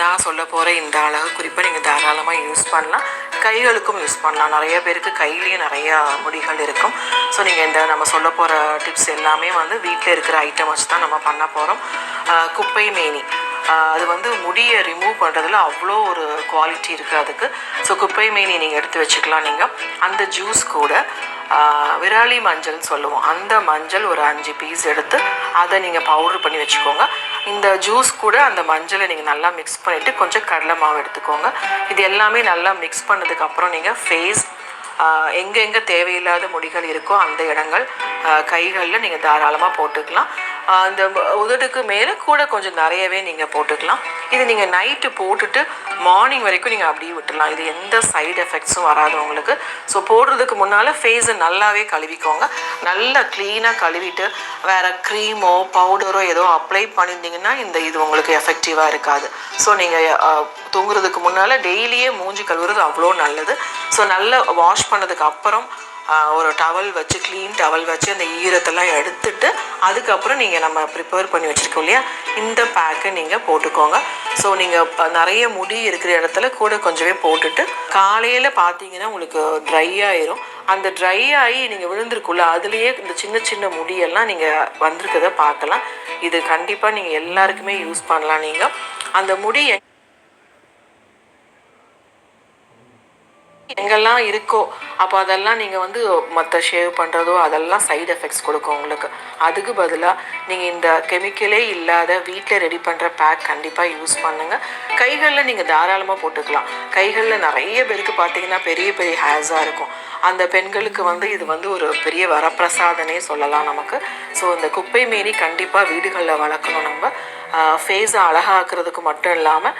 நான் சொல்ல போகிற இந்த அழகு குறிப்பை நீங்கள் தாராளமாக யூஸ் பண்ணலாம். கைகளுக்கும் யூஸ் பண்ணலாம். நிறைய பேருக்கு கையிலையும் நிறையா முடிகள் இருக்கும். ஸோ நீங்கள் இந்த நம்ம சொல்ல போகிற டிப்ஸ் எல்லாமே வந்து வீட்டில் இருக்கிற ஐட்டம் வச்சு தான் நம்ம பண்ண போகிறோம் குப்பை மேனி. அது வந்து முடியை ரிமூவ் பண்ணுறதுல அவ்வளோ ஒரு குவாலிட்டி இருக்குது அதுக்கு. ஸோ குப்பை மேனி நீங்கள் எடுத்து வச்சுக்கலாம் நீங்கள் அந்த ஜூஸ் கூட விராலி மஞ்சள்னு சொல்லுவோம். அந்த மஞ்சள் ஒரு அஞ்சு பீஸ் எடுத்து அதை நீங்கள் பவுடர் பண்ணி வச்சுக்கோங்க. இந்த ஜூஸ் கூட அந்த மஞ்சளை நீங்கள் நல்லா மிக்ஸ் பண்ணிவிட்டு கொஞ்சம் கடலை மாவு எடுத்துக்கோங்க. இது எல்லாமே நல்லா மிக்ஸ் பண்ணதுக்கப்புறம் நீங்கள் ஃபேஸ் எங்கெங்கே தேவையில்லாத முடிகள் இருக்கோ அந்த இடங்கள் கைகளில் நீங்கள் தாராளமாக போட்டுக்கலாம். அந்த உதட்டுக்கு உதடுக்கு மேலே கூட கொஞ்சம் நிறையவே நீங்கள் போட்டுக்கலாம். இது நீங்கள் நைட்டு போட்டுட்டு மார்னிங் வரைக்கும் நீங்கள் அப்படியே விட்டுலாம். இது எந்த சைடு எஃபெக்ட்ஸும் வராது உங்களுக்கு. ஸோ போடுறதுக்கு முன்னால் ஃபேஸை நல்லாவே கழுவிக்கோங்க. நல்லா க்ளீனாக கழுவிட்டு வேறு க்ரீமோ பவுடரோ ஏதோ அப்ளை பண்ணியிருந்தீங்கன்னா இந்த இது உங்களுக்கு எஃபெக்டிவாக இருக்காது. ஸோ நீங்கள் தூங்குறதுக்கு முன்னால் டெய்லியே மூஞ்சி கழுவுறது அவ்வளோ நல்லது. ஸோ நல்லா வாஷ் பண்ணதுக்கு அப்புறம் ஒரு டவல் வச்சு க்ளீன் டவல் வச்சு அந்த ஈரத்தெல்லாம் எடுத்துட்டு அதுக்கப்புறம் நீங்கள் நம்ம ப்ரிப்பேர் பண்ணி வச்சுருக்கோம் இல்லையா? இந்த பேக்கை நீங்கள் போட்டுக்கோங்க. ஸோ நீங்கள் நிறைய முடி இருக்கிற இடத்துல கூட கொஞ்சமே போட்டுட்டு காலையில் பார்த்தீங்கன்னா உங்களுக்கு ட்ரை ஆயிரும். அந்த ட்ரை ஆகி நீங்கள் விழுந்திருக்குள்ள அதுலேயே இந்த சின்ன சின்ன முடியெல்லாம் நீங்கள் வந்திருக்கிறத பார்க்கலாம். இது கண்டிப்பாக நீங்கள் எல்லாருக்குமே யூஸ் பண்ணலாம் நீங்கள் அந்த முடி எங்கெல்லாம் இருக்கோ அப்போ அதெல்லாம் நீங்கள் வந்து மற்ற ஷேவ் பண்ணுறதோ அதெல்லாம் சைடு எஃபெக்ட்ஸ் கொடுக்கும் உங்களுக்கு. அதுக்கு பதிலாக நீங்கள் இந்த கெமிக்கலே இல்லாத வீட்டில் ரெடி பண்ணுற பேக் கண்டிப்பாக யூஸ் பண்ணுங்கள் கைகளில் நீங்கள் தாராளமாக போட்டுக்கலாம். கைகளில் நிறைய பேருக்கு பார்த்தீங்கன்னா பெரிய பெரிய ஹேர்ஸாக இருக்கும். அந்த பெண்களுக்கு வந்து இது வந்து ஒரு பெரிய வரப்பிரசாதனே சொல்லலாம் நமக்கு. ஸோ இந்த குப்பை மீறி கண்டிப்பாக வீடுகளில் வளர்க்கணும் நம்ம. ஃபேஸை அழகாக்குறதுக்கு மட்டும் இல்லாமல்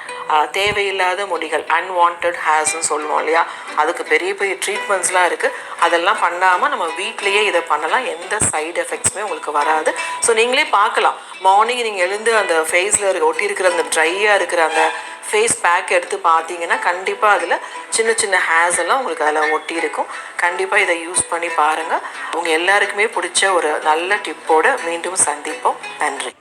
தேவையில்லாத முடிகள் அன்வான்ட் ஹேர்ஸ்னு சொல்லுவோம் இல்லையா? அதுக்கு பெரிய பெரிய ட்ரீட்மெண்ட்ஸ்லாம் இருக்குது அதெல்லாம் பண்ணாமல் நம்ம வீட்லேயே இதை பண்ணலாம். எந்த சைடு எஃபெக்ட்ஸுமே உங்களுக்கு வராது. ஸோ நீங்களே பார்க்கலாம். மார்னிங் நீங்கள் எழுந்து அந்த ஃபேஸில் ஒட்டி இருக்கிற அந்த ட்ரையாக இருக்கிற அந்த ஃபேஸ் பேக் எடுத்து பார்த்தீங்கன்னா கண்டிப்பாக அதில் சின்ன சின்ன ஹேர்ஸ் எல்லாம் உங்களுக்கு அதில் ஒட்டி இருக்கும் கண்டிப்பாக இதை யூஸ் பண்ணி பாருங்கள் உங்கள் எல்லாருக்குமே பிடிச்ச ஒரு நல்ல டிப்போடு மீண்டும் சந்திப்போம். நன்றி.